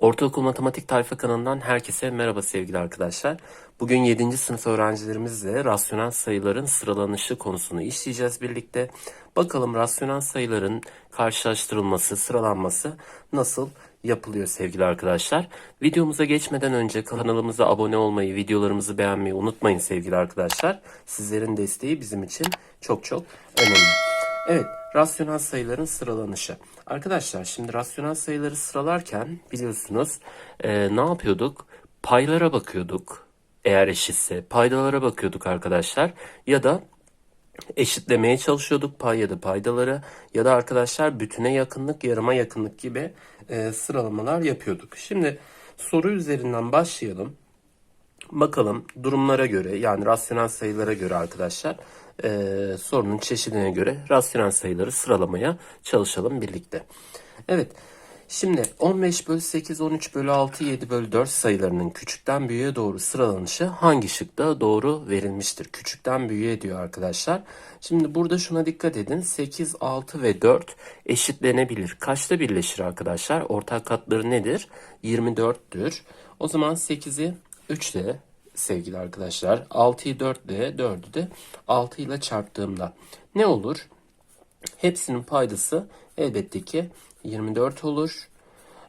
Ortaokul Matematik Tayfa kanalından herkese merhaba sevgili arkadaşlar. Bugün 7. sınıf öğrencilerimizle rasyonel sayıların sıralanışı konusunu işleyeceğiz birlikte. Bakalım rasyonel sayıların karşılaştırılması, sıralanması nasıl yapılıyor sevgili arkadaşlar. Videomuza geçmeden önce kanalımıza abone olmayı, videolarımızı beğenmeyi unutmayın sevgili arkadaşlar. Sizlerin desteği bizim için çok çok önemli. Evet, rasyonel sayıların sıralanışı. Arkadaşlar şimdi rasyonel sayıları sıralarken biliyorsunuz e, ne yapıyorduk? Paylara bakıyorduk eğer eşitse. Paydalara bakıyorduk arkadaşlar. Ya da eşitlemeye çalışıyorduk pay ya da paydaları ya da arkadaşlar bütüne yakınlık, yarıma yakınlık gibi e, sıralamalar yapıyorduk. Şimdi soru üzerinden başlayalım. Bakalım durumlara göre yani rasyonel sayılara göre arkadaşlar e, sorunun çeşidine göre rasyonel sayıları sıralamaya çalışalım birlikte. Evet şimdi 15 bölü 8, 13 bölü 6, 7 bölü 4 sayılarının küçükten büyüğe doğru sıralanışı hangi şıkta doğru verilmiştir? Küçükten büyüğe diyor arkadaşlar. Şimdi burada şuna dikkat edin 8, 6 ve 4 eşitlenebilir. Kaçta birleşir arkadaşlar? Ortak katları nedir? 24'tür. O zaman 8'i 3 ile sevgili arkadaşlar. 6'yı 4 ile 4'ü de 6 ile çarptığımda ne olur? Hepsinin paydası elbette ki 24 olur.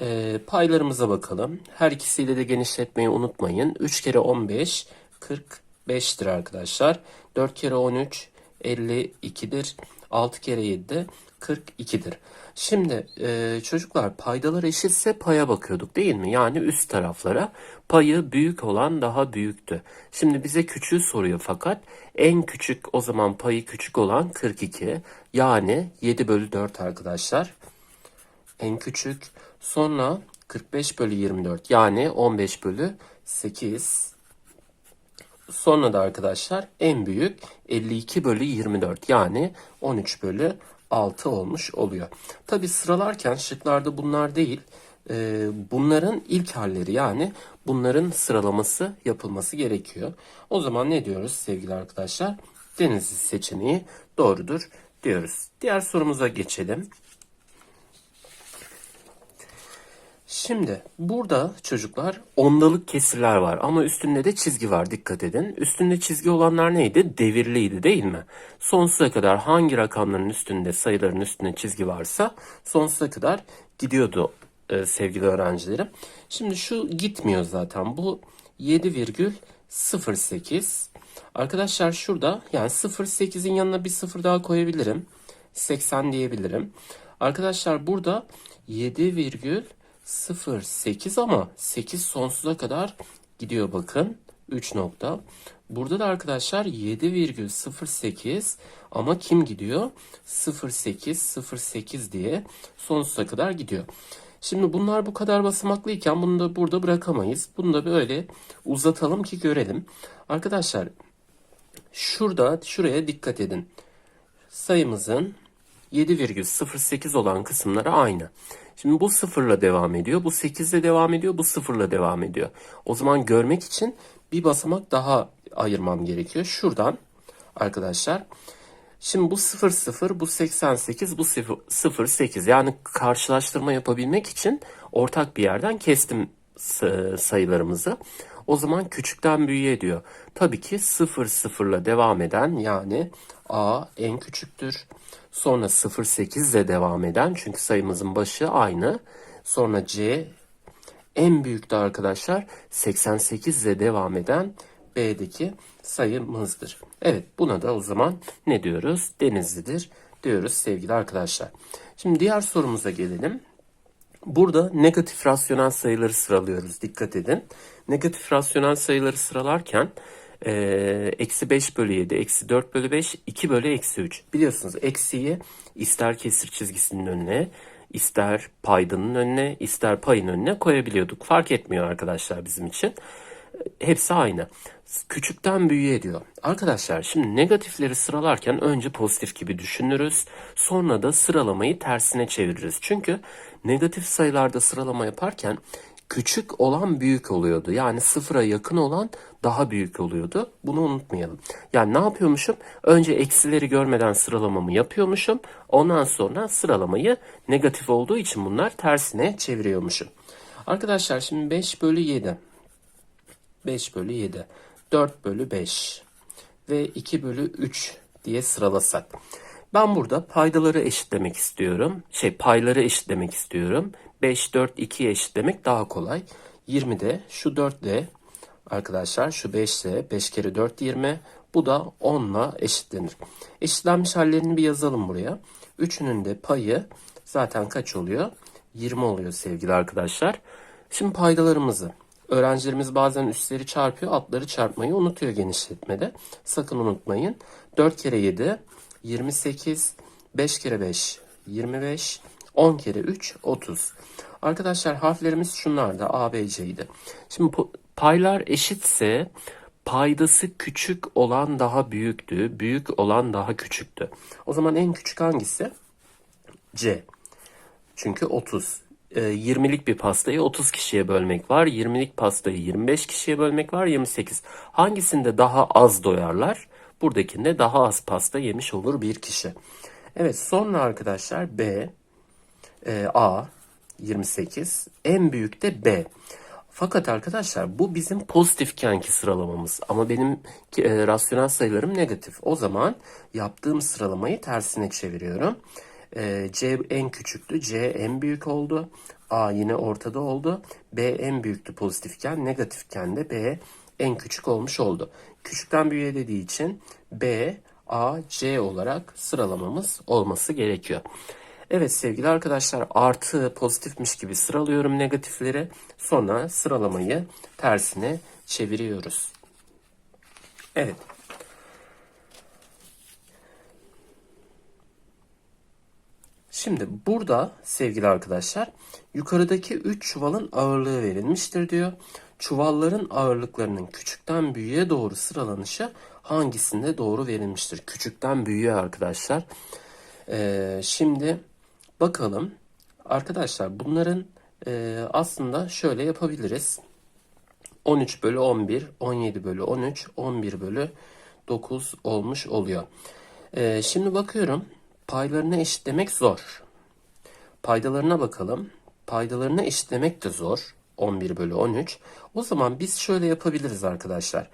Ee, paylarımıza bakalım. Her ikisiyle de genişletmeyi unutmayın. 3 kere 15 45'tir arkadaşlar. 4 kere 13 52'dir. 6 kere 7 de 42'dir. Şimdi e, çocuklar paydalar eşitse paya bakıyorduk değil mi? Yani üst taraflara. Payı büyük olan daha büyüktü. Şimdi bize küçüğü soruyor fakat en küçük o zaman payı küçük olan 42. Yani 7 bölü 4 arkadaşlar. En küçük. Sonra 45 bölü 24 yani 15 bölü 8. Sonra da arkadaşlar en büyük 52 bölü 24 yani 13 bölü 6 olmuş oluyor. Tabi sıralarken şıklarda bunlar değil e, bunların ilk halleri yani bunların sıralaması yapılması gerekiyor. O zaman ne diyoruz sevgili arkadaşlar? Denizli seçeneği doğrudur diyoruz. Diğer sorumuza geçelim. Şimdi burada çocuklar ondalık kesirler var ama üstünde de çizgi var dikkat edin. Üstünde çizgi olanlar neydi? Devirliydi değil mi? Sonsuza kadar hangi rakamların üstünde sayıların üstünde çizgi varsa sonsuza kadar gidiyordu e, sevgili öğrencilerim. Şimdi şu gitmiyor zaten bu 7,08 Arkadaşlar şurada yani 0,8'in yanına bir sıfır daha koyabilirim. 80 diyebilirim. Arkadaşlar burada 7, 0, 8 ama 8 sonsuza kadar gidiyor bakın. 3 nokta. Burada da arkadaşlar 7,08 ama kim gidiyor? 08, 08 diye sonsuza kadar gidiyor. Şimdi bunlar bu kadar basamaklıyken bunu da burada bırakamayız. Bunu da böyle uzatalım ki görelim. Arkadaşlar şurada şuraya dikkat edin. Sayımızın 7,08 olan kısımları aynı. Şimdi bu sıfırla devam ediyor. Bu 8 ile devam ediyor. Bu sıfırla devam ediyor. O zaman görmek için bir basamak daha ayırmam gerekiyor. Şuradan arkadaşlar. Şimdi bu 0 0 bu 88 bu 0 8 yani karşılaştırma yapabilmek için ortak bir yerden kestim sayılarımızı. O zaman küçükten büyüğe diyor. Tabii ki 0 0 ile devam eden yani A en küçüktür. Sonra 0,8 ile devam eden çünkü sayımızın başı aynı. Sonra C en büyük de arkadaşlar 88 ile devam eden B'deki sayımızdır. Evet buna da o zaman ne diyoruz? Denizlidir diyoruz sevgili arkadaşlar. Şimdi diğer sorumuza gelelim. Burada negatif rasyonel sayıları sıralıyoruz. Dikkat edin. Negatif rasyonel sayıları sıralarken eksi 5 bölü 7, eksi 4 bölü 5, 2 bölü eksi 3. Biliyorsunuz eksiyi ister kesir çizgisinin önüne, ister paydanın önüne, ister payın önüne koyabiliyorduk. Fark etmiyor arkadaşlar bizim için. Hepsi aynı. Küçükten büyüğe diyor. Arkadaşlar şimdi negatifleri sıralarken önce pozitif gibi düşünürüz. Sonra da sıralamayı tersine çeviririz. Çünkü negatif sayılarda sıralama yaparken küçük olan büyük oluyordu. Yani sıfıra yakın olan daha büyük oluyordu. Bunu unutmayalım. Yani ne yapıyormuşum? Önce eksileri görmeden sıralamamı yapıyormuşum. Ondan sonra sıralamayı negatif olduğu için bunlar tersine çeviriyormuşum. Arkadaşlar şimdi 5 bölü 7. 5 bölü 7. 4 bölü 5. Ve 2 bölü 3 diye sıralasak. Ben burada paydaları eşitlemek istiyorum. Şey payları eşitlemek istiyorum. 5, 4, 2'ye eşitlemek daha kolay. 20'de şu 4 ile arkadaşlar şu 5 ile 5 kere 4 20. Bu da 10 ile eşitlenir. Eşitlenmiş hallerini bir yazalım buraya. Üçünün de payı zaten kaç oluyor? 20 oluyor sevgili arkadaşlar. Şimdi paydalarımızı Öğrencilerimiz bazen üstleri çarpıyor, altları çarpmayı unutuyor genişletmede. Sakın unutmayın. 4 kere 7 28, 5 kere 5 25, 10 kere 3 30. Arkadaşlar harflerimiz şunlardı A, B, C'ydi. Şimdi paylar eşitse paydası küçük olan daha büyüktü, büyük olan daha küçüktü. O zaman en küçük hangisi? C. Çünkü 30. 20'lik bir pastayı 30 kişiye bölmek var. 20'lik pastayı 25 kişiye bölmek var. 28. Hangisinde daha az doyarlar? Buradakinde daha az pasta yemiş olur bir kişi. Evet sonra arkadaşlar B, e, A 28. En büyük de B. Fakat arkadaşlar bu bizim pozitifkenki sıralamamız. Ama benim e, rasyonel sayılarım negatif. O zaman yaptığım sıralamayı tersine çeviriyorum. E, C en küçüktü. C en büyük oldu. A yine ortada oldu. B en büyüktü pozitifken. Negatifken de B en küçük olmuş oldu. Küçükten büyüğe dediği için B, A, C olarak sıralamamız olması gerekiyor. Evet sevgili arkadaşlar artı pozitifmiş gibi sıralıyorum negatifleri. Sonra sıralamayı tersine çeviriyoruz. Evet. Şimdi burada sevgili arkadaşlar yukarıdaki 3 çuvalın ağırlığı verilmiştir diyor. Çuvalların ağırlıklarının küçükten büyüğe doğru sıralanışı hangisinde doğru verilmiştir? Küçükten büyüğe arkadaşlar. Ee, şimdi bakalım. Arkadaşlar bunların e, aslında şöyle yapabiliriz. 13 bölü 11, 17 bölü 13, 11 bölü 9 olmuş oluyor. Ee, şimdi bakıyorum. Paylarını eşitlemek zor. Paydalarına bakalım. Paydalarını eşitlemek de zor. 11 bölü 13. O zaman biz şöyle yapabiliriz arkadaşlar.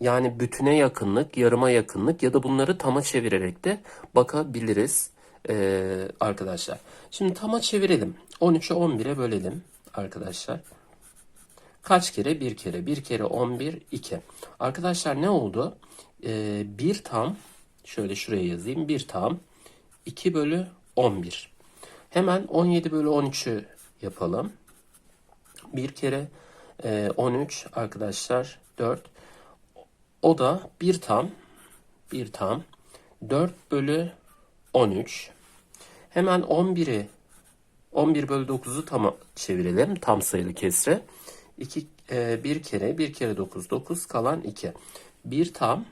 Yani bütüne yakınlık, yarıma yakınlık ya da bunları tama çevirerek de bakabiliriz ee, arkadaşlar. Şimdi tama çevirelim. 13'ü 11'e bölelim arkadaşlar. Kaç kere? Bir kere. Bir kere 11, 2. Arkadaşlar ne oldu? Ee, bir tam, şöyle şuraya yazayım. Bir tam 2 bölü 11. Hemen 17 bölü 13'ü yapalım. Bir kere e, 13 arkadaşlar 4. O da bir tam bir tam 4 bölü 13. Hemen 11'i 11 bölü 9'u tam çevirelim. Tam sayılı kesre. 2 e, kere bir kere 9 9 kalan 2. Bir tam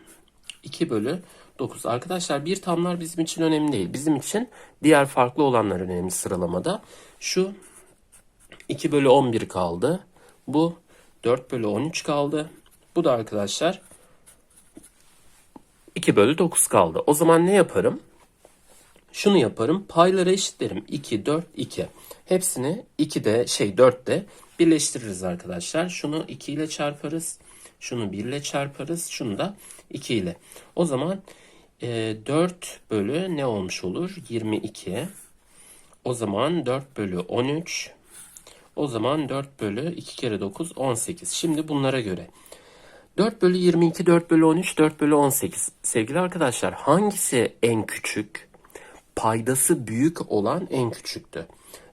2 bölü 9. Arkadaşlar bir tamlar bizim için önemli değil. Bizim için diğer farklı olanlar önemli sıralamada. Şu 2 bölü 11 kaldı. Bu 4 bölü 13 kaldı. Bu da arkadaşlar 2 bölü 9 kaldı. O zaman ne yaparım? Şunu yaparım. Payları eşitlerim. 2, 4, 2. Hepsini 2'de şey 4'te birleştiririz arkadaşlar. Şunu 2 ile çarparız. Şunu 1 ile çarparız. Şunu da 2 ile. O zaman e, 4 bölü ne olmuş olur? 22. O zaman 4 bölü 13. O zaman 4 bölü 2 kere 9 18. Şimdi bunlara göre. 4 bölü 22, 4 bölü 13, 4 bölü 18. Sevgili arkadaşlar hangisi en küçük? Paydası büyük olan en küçüktü.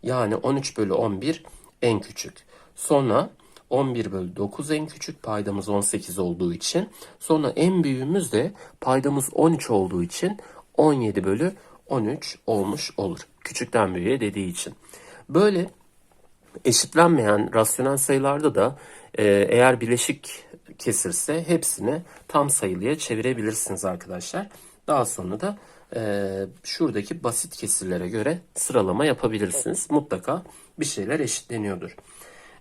Yani 13 bölü 11 en küçük. Sonra 11 bölü 9 en küçük paydamız 18 olduğu için. Sonra en büyüğümüz de paydamız 13 olduğu için 17 bölü 13 olmuş olur. Küçükten büyüğe dediği için. Böyle eşitlenmeyen rasyonel sayılarda da e, eğer bileşik kesirse hepsini tam sayılıya çevirebilirsiniz arkadaşlar. Daha sonra da e, şuradaki basit kesirlere göre sıralama yapabilirsiniz. Mutlaka bir şeyler eşitleniyordur.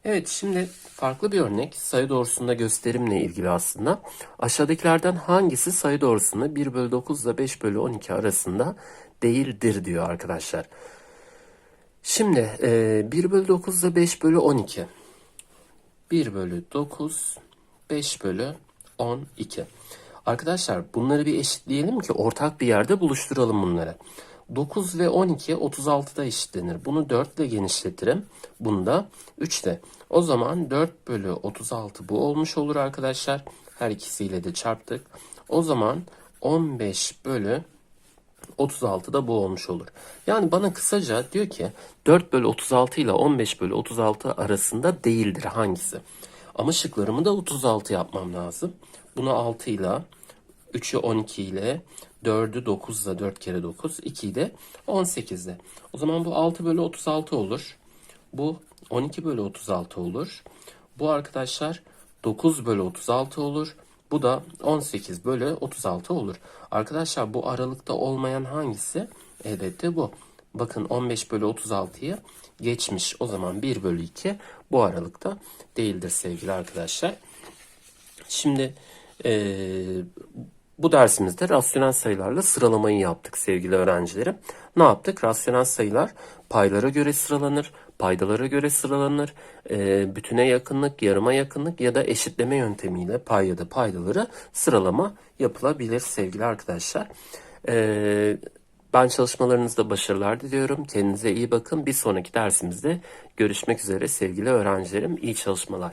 Evet şimdi farklı bir örnek sayı doğrusunda gösterimle ilgili aslında. Aşağıdakilerden hangisi sayı doğrusunda 1 bölü 9 ile 5 bölü 12 arasında değildir diyor arkadaşlar. Şimdi e, 1 bölü 9 ile 5 bölü 12. 1 bölü 9, 5 bölü 12. Arkadaşlar bunları bir eşitleyelim ki ortak bir yerde buluşturalım bunları. 9 ve 12 36'da eşitlenir. Bunu 4 ile genişletirim. Bunu da 3 ile. O zaman 4 bölü 36 bu olmuş olur arkadaşlar. Her ikisiyle de çarptık. O zaman 15 bölü 36 da bu olmuş olur. Yani bana kısaca diyor ki 4 bölü 36 ile 15 bölü 36 arasında değildir hangisi? Ama şıklarımı da 36 yapmam lazım. Bunu 6 ile 3'ü 12 ile 4'ü 9 ile 4 kere 9 2'yi de 18 ile. O zaman bu 6 bölü 36 olur. Bu 12 bölü 36 olur. Bu arkadaşlar 9 bölü 36 olur. Bu da 18 bölü 36 olur. Arkadaşlar bu aralıkta olmayan hangisi? Elbette bu. Bakın 15 bölü 36'yı geçmiş. O zaman 1 bölü 2 bu aralıkta değildir sevgili arkadaşlar. Şimdi eee, bu dersimizde rasyonel sayılarla sıralamayı yaptık sevgili öğrencilerim. Ne yaptık? Rasyonel sayılar paylara göre sıralanır, paydalara göre sıralanır, eee, bütüne yakınlık, yarıma yakınlık ya da eşitleme yöntemiyle pay ya da paydaları sıralama yapılabilir sevgili arkadaşlar. Eee, ben çalışmalarınızda başarılar diliyorum. Kendinize iyi bakın. Bir sonraki dersimizde görüşmek üzere sevgili öğrencilerim. İyi çalışmalar.